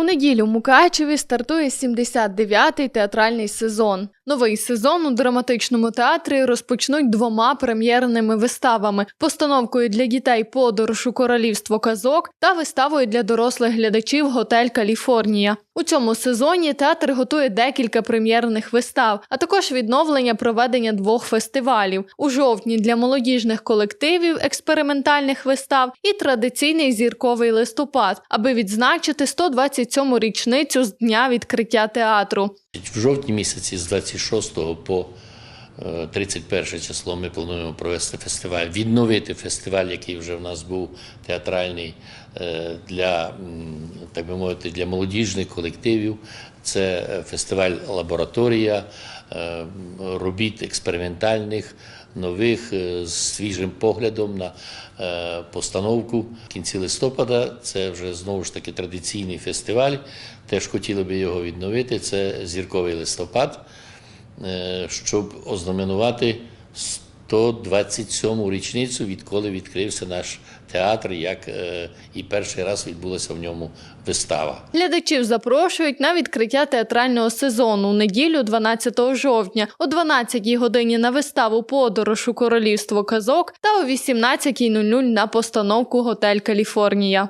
У неділю в Мукачеві стартує 79-й театральний сезон. Новий сезон у драматичному театрі розпочнуть двома прем'єрними виставами: постановкою для дітей подорож у королівство казок та виставою для дорослих глядачів Готель Каліфорнія. У цьому сезоні театр готує декілька прем'єрних вистав, а також відновлення проведення двох фестивалів у жовтні для молодіжних колективів експериментальних вистав і традиційний зірковий листопад, аби відзначити 127-му річницю з дня відкриття театру. В жовтні місяці з 26 по е, 31 число ми плануємо провести фестиваль, відновити фестиваль, який вже в нас був театральний е, для, так би мовити, для молодіжних колективів. Це е, фестиваль лабораторія е, робіт експериментальних, нових е, з свіжим поглядом на постановку. В кінці листопада це вже знову ж таки традиційний фестиваль. Теж хотіли би його відновити. Це зірковий листопад, щоб ознаменувати 127-му річницю, відколи відкрився наш театр, як е, і перший раз відбулася в ньому вистава. Глядачів запрошують на відкриття театрального сезону у неділю 12 жовтня о 12 годині на виставу Подорож у королівство казок та о 18.00 на постановку Готель Каліфорнія.